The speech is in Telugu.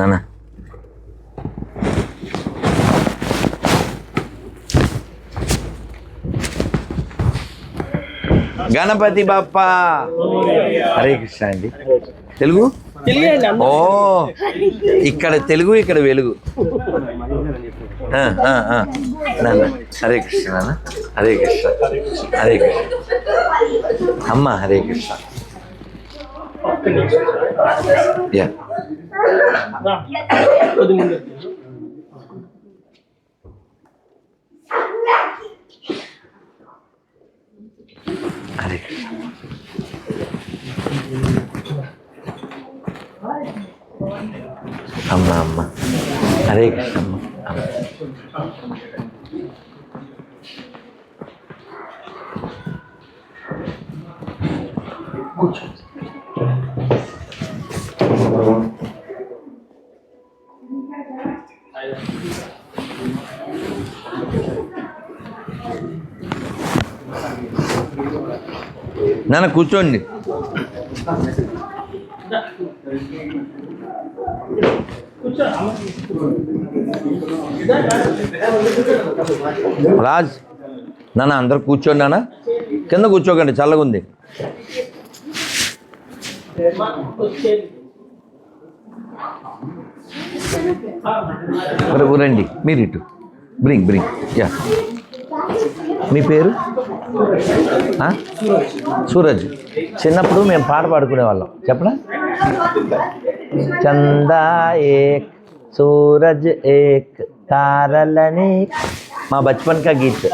నాన్న. గణపతి బాప్ప. హరే కృష్ణ అండి. తెలుగు? ఓ ఇక్కడ తెలుగు ఇక్కడ వెలుగు. నాన్న హరే కృష్ణ నాన్న. హరే కృష్ణ. హరే కృష్ణ. అమ్మ హరే కృష్ణ. యా. హరే కృష్ణ అమ్మ అమ్మ హరే కృష్ణ అమ్మ అమ్మ నాన్న కూర్చోండి. రాజ్ నాన్న అందరు కూర్చోండి నాన్న. కింద కూర్చోకండి చల్లగా ఉంది. ఊ- రండి మీరు ఇటు. Bring bring. యా. మీ పేరు? సూరజ్. చిన్నప్పుడు మేము పాట పాడుకునే వాళ్ళం. చెప్పనా? చందా ఏక్ సూరజ్ ఏక్ తారలని. మా బచ్పన్ కా గీత్.